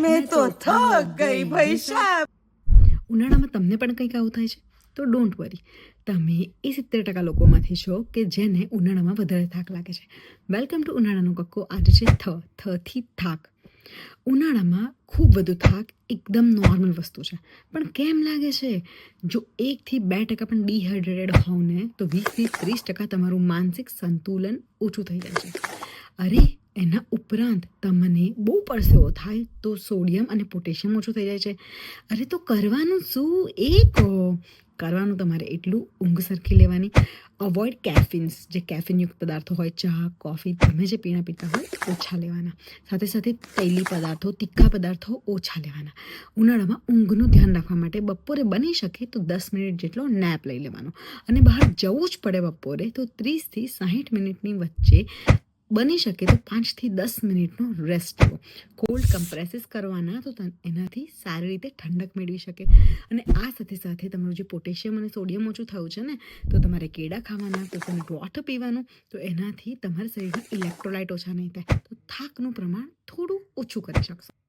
મેં તો થક ગઈ ભાઈ સાહેબ ઉનાળામાં તમને પણ કંઈક આવું થાય છે? તો ડોન્ટ વરી તમે એ સિત્તેર ટકા લોકોમાંથી છો કે જેને ઉનાળામાં વધારે થાક લાગે છે. વેલકમ ટુ ઉનાળાનો કક્કો. આજે છે થ થ થી થાક. ઉનાળામાં ખૂબ વધુ થાક એકદમ નોર્મલ વસ્તુ છે. પણ કેમ લાગે છે? જો એકથી બે ટકા પણ ડિહાઇડ્રેટેડ હોવ ને તો વીસથી ત્રીસ ટકા તમારું માનસિક સંતુલન ઓછું થઈ જાય છે. અરે એના ઉપરાંત તમને બહુ પરસેવો થાય તો સોડિયમ અને પોટેશિયમ ઓછું થઈ જાય છે. અરે તો કરવાનું શું? એ કહો કરવાનું તમારે એટલું ઊંઘ સરખી લેવાની. અવોઇડ કેફિન્સ જે કેફિનયુક્ત પદાર્થો હોય, ચા કોફી તમે જે પીણા પીતા હોય, ઓછા લેવાના. સાથે સાથે તૈલી પદાર્થો, તીખા પદાર્થો ઓછા લેવાના. ઉનાળામાં ઊંઘનું ધ્યાન રાખવા માટે બપોરે બની શકે તો દસ મિનિટ જેટલો નેપ લઈ લેવાનો. અને બહાર જવું જ પડે બપોરે તો ત્રીસથી સાહીઠ મિનિટની વચ્ચે બની શકે તો પાંચથી દસ મિનિટનો રેસ્ટ લો કોલ્ડ કમ્પ્રેસીસ કરવાના તો એનાથી સારી રીતે ઠંડક મેળવી શકે. અને આ સાથે સાથે તમારું જે પોટેશિયમ અને સોડિયમ ઓછું થયું છે ને, તો તમારે કેળા ખાવાના, તો તમે વોટર પીવાનું, તો એનાથી તમારા શરીરમાં ઇલેક્ટ્રોલાઇટ ઓછા નહીં થાય. તો થાકનું પ્રમાણ થોડું ઓછું કરી શકશો.